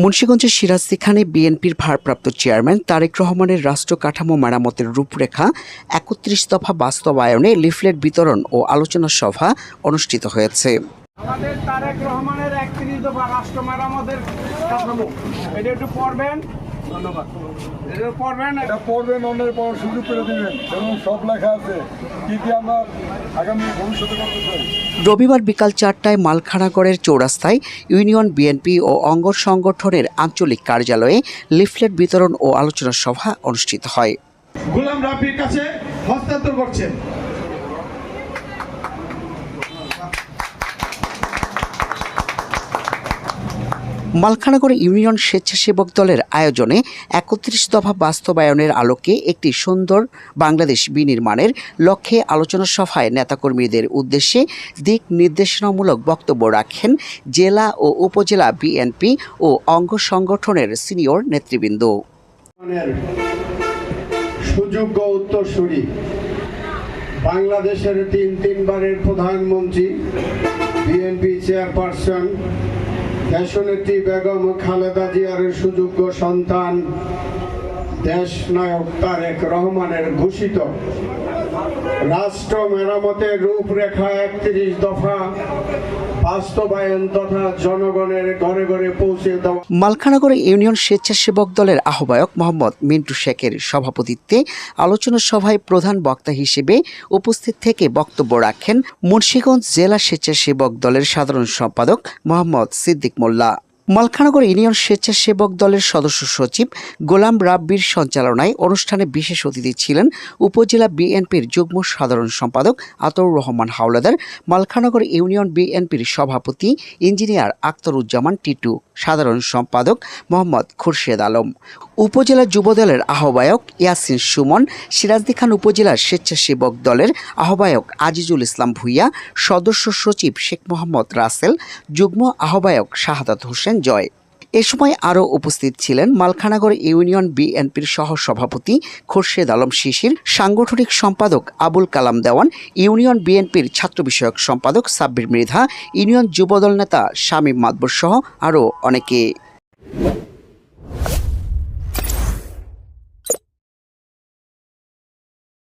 মুন্সীগঞ্জের সিরাজদি খানে বিএনপির ভারপ্রাপ্ত চেয়ারম্যান তারেক রহমানের রাষ্ট্র কাঠামো মেরামতের রূপরেখা, একত্রিশ দফা বাস্তবায়নে লিফলেট বিতরণ ও আলোচনা সভা অনুষ্ঠিত হয়েছে। আমাদের তারেক রহমানের একত্রিশ দফা রাষ্ট্র মেরামতের কাঠামো। এটা একটু পড়বেন। ধন্যবাদ। এটা পড়বেন? এটা পড়বেন অন্যের পর সুযোগ করে দিবেন। এবং সব লেখা আছে। কি কি আমরা আগামী ভবিষ্যতে করতে চাই? রবিবার বিকাল চারটায় মালখানাগড়ের চৌরাস্তায় ইউনিয়ন বিএনপি ও অঙ্গ সংগঠনের আঞ্চলিক কার্যালয়ে লিফলেট বিতরণ ও আলোচনা সভা অনুষ্ঠিত হয়। গোলাম রাব্বির কাছে হস্তান্তর করছেন। মালখানাগড় ইউনিয়ন স্বেচ্ছাসেবক দলের আয়োজনে একত্রিশ দফা বাস্তবায়নের আলোকে একটি সুন্দর বাংলাদেশ বিনির্মাণের লক্ষ্যে আলোচনা সভায় নেতাকর্মীদের উদ্দেশ্যে দিক নির্দেশনামূলক বক্তব্য রাখেন জেলা ও উপজেলা বিএনপি ও অঙ্গ সংগঠনের সিনিয়র নেতৃবৃন্দ। বাংলাদেশের তিন তিনবারের প্রধানমন্ত্রী, বিএনপি চেয়ারপারসন দেশনেত্রী বেগম খালেদা জিয়ার সুযোগ্য সন্তান, দেশ নায়ক তারেক রহমানের ঘোষিত। রাষ্ট্র মেরামতের রূপরেখা একত্রিশ দফা। মালখানাগড় ইউনিয়ন স্বেচ্ছাসেবক দলের আহ্বায়ক মোহাম্মদ মিন্টু শেখের সভাপতিত্বে আলোচনা সভায় প্রধান বক্তা হিসেবে উপস্থিত থেকে বক্তব্য রাখেন মুন্সীগঞ্জ জেলা স্বেচ্ছাসেবক দলের সাধারণ সম্পাদক মোহাম্মদ সিদ্দিক মোল্লা। মালখানগর ইউনিয়ন স্বেচ্ছাসেবক দলের সদস্য সচিব গোলাম রাব্বির সঞ্চালনায় অনুষ্ঠানে বিশেষ অতিথি ছিলেন উপজেলা বিএনপির যুগ্ম সাধারণ সম্পাদক আতর রহমান হাওলাদার মালখানগর ইউনিয়ন বিএনপির সভাপতি ইঞ্জিনিয়ার আখতারুজ্জামান টিটু, সাধারণ সম্পাদক মোহাম্মদ খুরশেদ আলম, উপজেলা যুবদলের আহ্বায়ক ইয়াসিন সুমন, সিরাজদি খান উপজেলার স্বেচ্ছাসেবক দলের আহ্বায়ক আজিজুল ইসলাম ভুইয়া, সদস্য সচিব শেখ মোহাম্মদ রাসেল, যুগ্ম আহ্বায়ক শাহাদাত হোসেন জয়। এ সময় আরও উপস্থিত ছিলেন মালখানাগড় ইউনিয়ন বিএনপির সহ সভাপতি খোরশেদ আলম শিশির, সাংগঠনিক সম্পাদক আবুল কালাম দেওয়ান, ইউনিয়ন বিএনপির ছাত্র বিষয়ক সম্পাদক সাব্বির মৃধা, ইউনিয়ন যুবদল নেতা শামীম মাদবর সহ আরও অনেকে।